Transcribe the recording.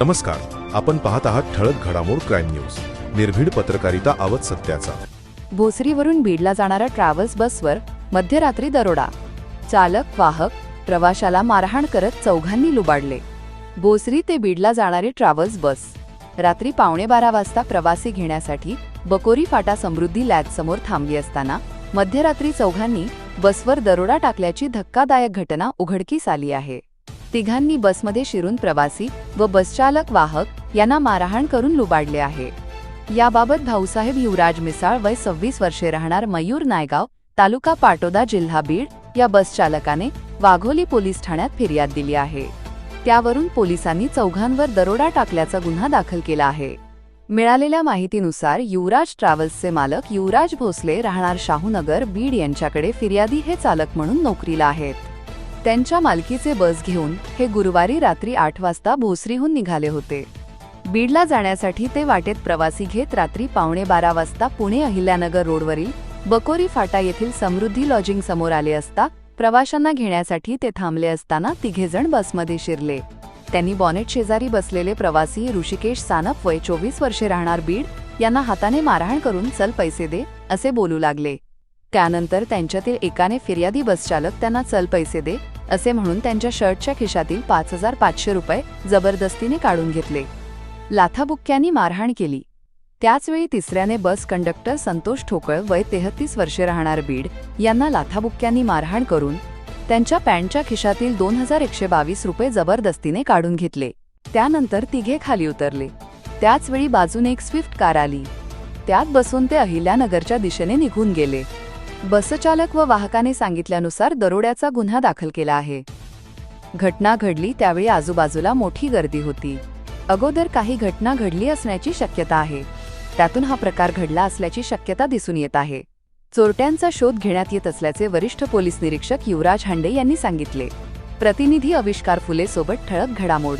नमस्कार आपण पाहत आहात ठळक घडामोड क्राईम न्यूज. निर्भीड पत्रकारिता आवत सत्याचा. भोसरीवरून बीडला जाणाऱ्या ट्रॅव्हल्स बसवर मध्यरात्री दरोडा. चालक वाहक प्रवाशाला मारहाण करत चौघांनी लुबाडले. भोसरी ते बीडला जाणारी ट्रॅव्हल्स बस. रात्री पावणे बारा वाजता प्रवासी घेण्यासाठी बकोरी फाटा समृद्धी लॅबसमोर थांबली असताना मध्यरात्री चौघांनी बसवर दरोडा टाकल्याची धक्कादायक घटना उघडकीस आली आहे. तिघांनी बसमध्ये शिरून प्रवासी व बसचालक वाहक यांना मारहाण करून लुबाडले आहे. याबाबत भाऊसाहेब युवराज मिसाळ वय सव्वीस वर्षे राहणार मयूर नायगाव तालुका पाटोदा जिल्हा बीड या बसचालकाने वाघोली पोलीस ठाण्यात फिर्याद दिली आहे. त्यावरून पोलिसांनी चौघांवर दरोडा टाकल्याचा गुन्हा दाखल केला आहे. मिळालेल्या माहितीनुसार युवराज ट्रॅव्हल्सचे मालक युवराज भोसले राहणार शाहूनगर बीड यांच्याकडे फिर्यादी हे चालक म्हणून नोकरीला आहेत. त्यांच्या मालकीचे बस घेऊन हे गुरुवारी रात्री आठ वाजता भोसरीहून निघाले होते. बीडला जाण्यासाठी ते वाटेत प्रवासी घेत रात्री पावणे बारा वाजता पुणे अहिल्यानगर रोडवरील बकोरी फाटा येथील समृद्धी लॉजिंग समोर आले असता प्रवाशांना घेण्यासाठी ते थांबले असताना तिघेजण बसमध्ये शिरले. त्यांनी बॉनेट शेजारी बसलेले प्रवासी ऋषिकेश सानप वय चोवीस वर्षे राहणार बीड यांना हाताने मारहाण करून चल पैसे दे असे बोलू लागले. त्यानंतर त्यांच्यातील एकाने फिर्यादी बसचालक त्यांना चल पैसे दे असे म्हणून त्यांच्या शर्टच्या खिशातील पाच हजार पाचशे रुपये जबरदस्तीने काढून घेतले. लाथाबुक्क्यांनी मारहाण केली. त्याचवेळी तिसऱ्याने बस कंडक्टर संतोष ठोकळ वय तेहतीस वर्षे राहणार बीड यांना लाथाबुक्क्यांनी मारहाण करून त्यांच्या पॅन्टच्या खिशातील दोन हजार एकशे बावीस रुपये जबरदस्तीने काढून घेतले. त्यानंतर तिघे खाली उतरले. त्याचवेळी बाजूने एक स्विफ्ट कार आली. त्यात बसून ते अहिल्यानगरच्या दिशेने निघून गेले. बसचालक व वाहकाने सांगितल्यानुसार दरोड्याचा गुन्हा दाखल केला आहे. घटना घडली त्यावेळी आजूबाजूला मोठी गर्दी होती. अगोदर काही घटना घडली असण्याची शक्यता आहे. त्यातून हा प्रकार घडला असल्याची शक्यता दिसून येत आहे. चोरट्यांचा शोध घेण्यात येत असल्याचे वरिष्ठ पोलीस निरीक्षक युवराज हांडे यांनी सांगितले. प्रतिनिधी अविष्कार फुले सोबत ठळक घडामोड